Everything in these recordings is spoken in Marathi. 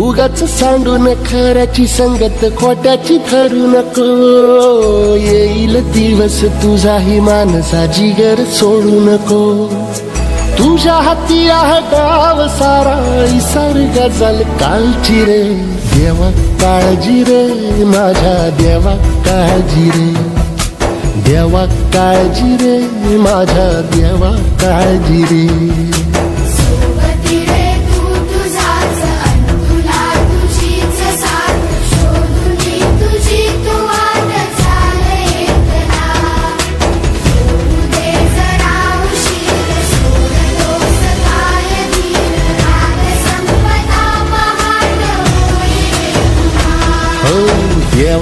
उगाच सांडून खऱ्याची संगत खोट्याची ठरू नको. येईल दिवस तुझाही मानसा जिगर सोडू नको. तुझ्या हाती आहे गाव सारा इसार गजल कालची रे. देवा काळजी रे माझ्या देवा काळजी रे. देवा काळजी रे माझ्या देवा काळजी रे.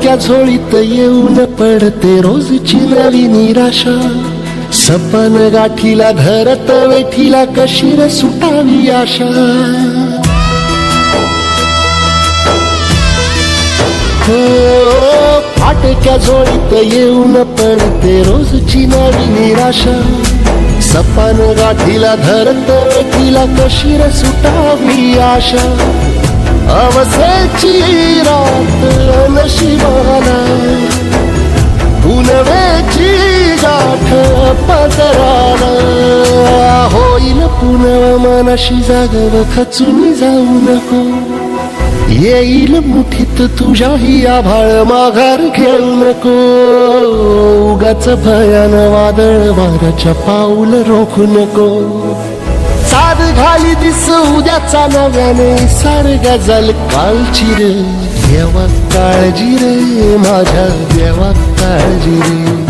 फाटक्या झोळीत येऊन पडते रोजची नवी निराशा. सपन गाठीला धरत वेठीला कशीर रे सुटावी आशा. हो, फाटक्या झोळीत येऊन पडते रोजची नवी निराशा. सपन गाठीला धरत वेठीला कशीर सुटावी आशा. अवसेची रात मनाशी जागव खचून जाऊ नको. येईल मुठीत तुझ्याही आभाळ माघार घेऊ नको. उगाच भयान वादळ वाऱ्याच्या पाऊल रोखू नको. साध घाली दिस उद्याचा नव्याने सार गजल कालची रे देवा काळजी रे माझ्या देवा काळजी रे.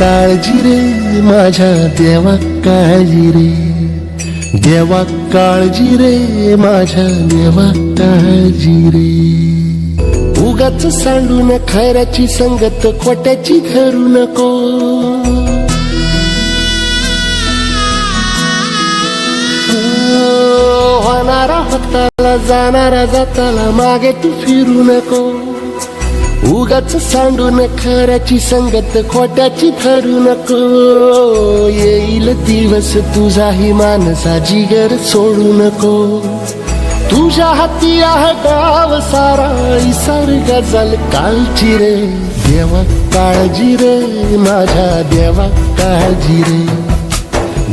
काळजी रे माझ्या देवा काळजी रे. देवा काळजी रे माझ्या देवा काळजी रे. उगाच सांडून खैराची संगत खोट्याची धरू नको. होणारा होताला जाणारा जाताला मागे तू फिरू नको. उगाच सांडून खऱ्याची संगत खोट्याची ठरू नको. येईल दिवस तुझाही मानसा जिगर सोडू नको. तुझ्या हाती आहे गाव सारा इसार गजल कालची रे. देवा काळजी रे माझ्या देवा काळजी रे.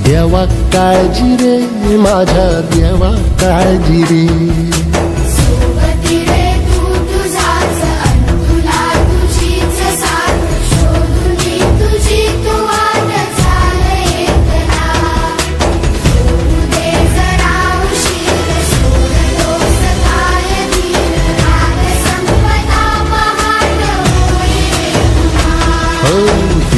देवा काळजी रे माझ्या देवा काळजी रे.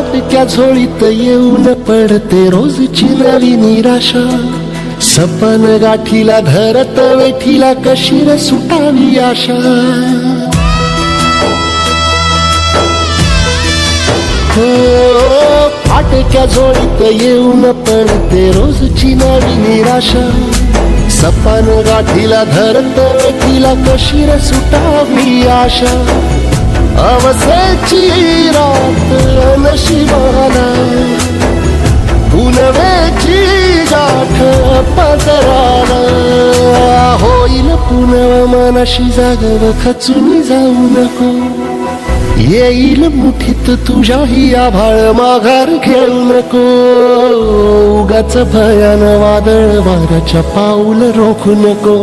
फाटक्या झोळीत येऊन पडते रोजची नवी निराशा. सपन गाठीला धरत वेठीला कशी सुटावी आशा. हो झोळीत येऊन पडते रोजची नवी निराशा. सपन गाठीला धरत वेठीला कशीर सुटावी आशा. अवसेची रात नशिबाला. पुनवेची गाठ पदराला. होईल पुनव मनाशी जागव खचून जाऊ नको. येईल मुठीत तुझ्याही आभाळ माघार घेऊ नको. उगाच भयान वादळ वाराच्या पाऊल रोखू नको.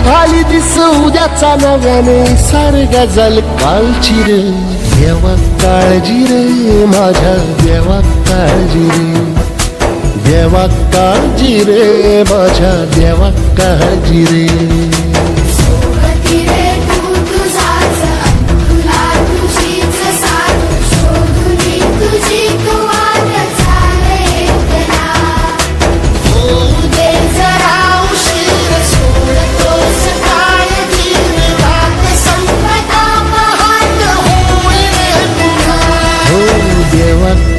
साध दिस उद्याचा नव्याने सार गजल कालची रे. देवा काळजी रे माझ्या देवा काळजी रे. देवा काळजी रे माझ्या देवा काळजी रे.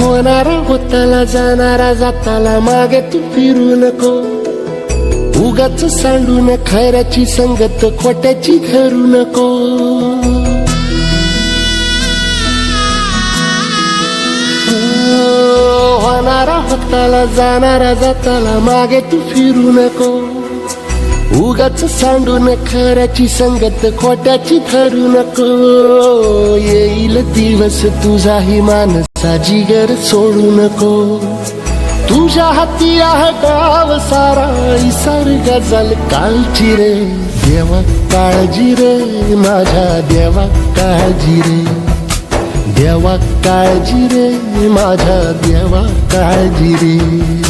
होणारा होताला जाणारा जाताला मागे तू फिरू नको. उगाच सांडून खैऱ्याची संगत खोट्याची धरू नको. होणारा होताला जाणारा जाताला मागे तू फिरू नको. उगाच सांडून खऱ्याची संगत खोट्याची धरू नको. येईल दिवस तुझाही मानस जिगर सोडू नको. तुझ्या हाती आहे गाव सारा इसार गजल कालची रे. देवा काळजी रे माझ्या देवा काळजी रे. देवा काळजी रे माझ्या देवा काळजी रे.